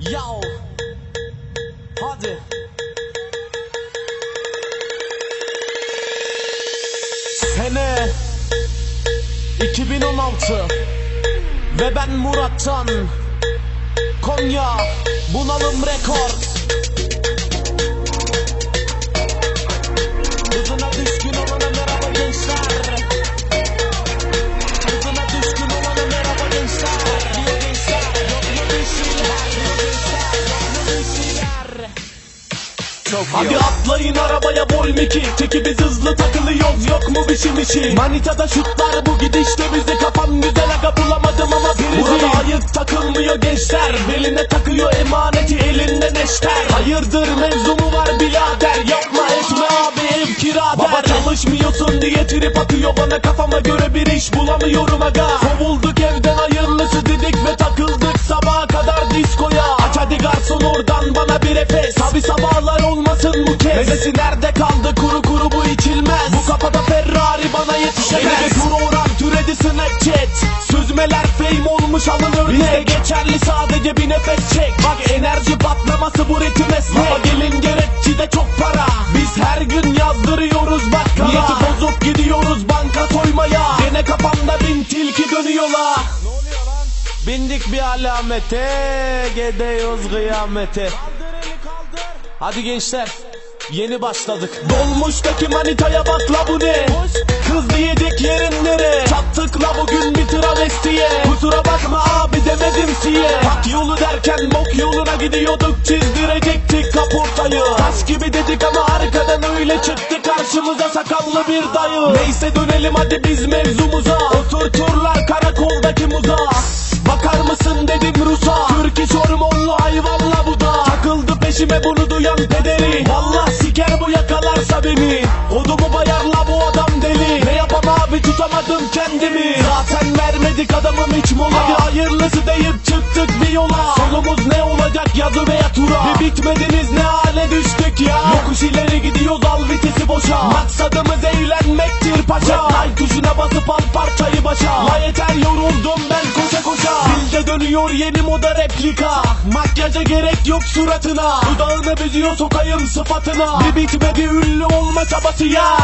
Yav Hadi. Sene 2016 Ve ben Muratcan Konya Bunalım Rekord Hadi atlayın arabaya bol miki Çeki biz hızlı takılıyoruz yok mu bir şey işi Manitada şutlar bu gidişte bizi kafam güzel aga bulamadım ama birizi Burada ayık takılmıyor gençler. Beline takıyor emaneti elinde neşter. Hayırdır mevzu mu var birader Yapma etme abi ev kira der Baba çalışmıyorsun diye trip atıyor bana Kafama göre bir iş bulamıyorum aga. Kovulduk evden hayırlısı dedik ve takıldık sabaha kadar diskoya. Aç hadi garson oradan bana bir efes. Abi sabahlar olmasın bu kez Mezesi nerede kaldı kuru kuru bu içilmez. Bu kafada Ferrari bana yetişemez. Bir tur oran türedi Snapchat. Süzmeler fame olmuş alın örnek Bizde geçerli sadece bir nefes çek. Bak enerji patlaması bu ritim esnek Baba gelin gerekçi de çok para. Biz her gün yazdırıyoruz bakkala. Niyeti bozup gidiyoruz banka soymaya. Gene kafamda bin tilki dönüyorlar. Bindik bir alamete, gidiyoruz kıyamete. Hadi gençler, yeni başladık. Dolmuştaki manitaya bak la bu ne? Kız diyecek yerin nere? Çattık la bugün bir travestiye. Kusura bakma abi demedim siye. Hak yolu derken bok yoluna gidiyorduk çizdirecektik kaportayı. Taş gibi dedik ama arkadan öyle çıktı karşımıza sakallı bir dayı. Neyse dönelim hadi biz mevzumuza. Oturturlar karakoldaki muza. Bakar mısın dedim Rus'a Türk iş hormonlu hayvanla bu da Takıldı peşime bunu duyan pederi Vallahi beni. Kodumu bayarla bu adam deli. Ne yapam abi tutamadım kendimi. Zaten vermedik adamım hiç mola. Hadi hayırlısı deyip çıktık bir yola. Solumuz ne olacak yazı veya tura? Bir bitmediniz ne hale düştük ya? Yokuş ileri gidiyoruz al vitesi boşa. Maksadımız eğlenmektir paşa. Like tuşuna basıp al parçayı başa. La yeter yoruldum ben Dilde dönüyor yeni moda replika. Makyaja gerek yok suratına. Dudağını büzüyor sokayım sıfatına. Bir bitmedi ünlü olma çabası ya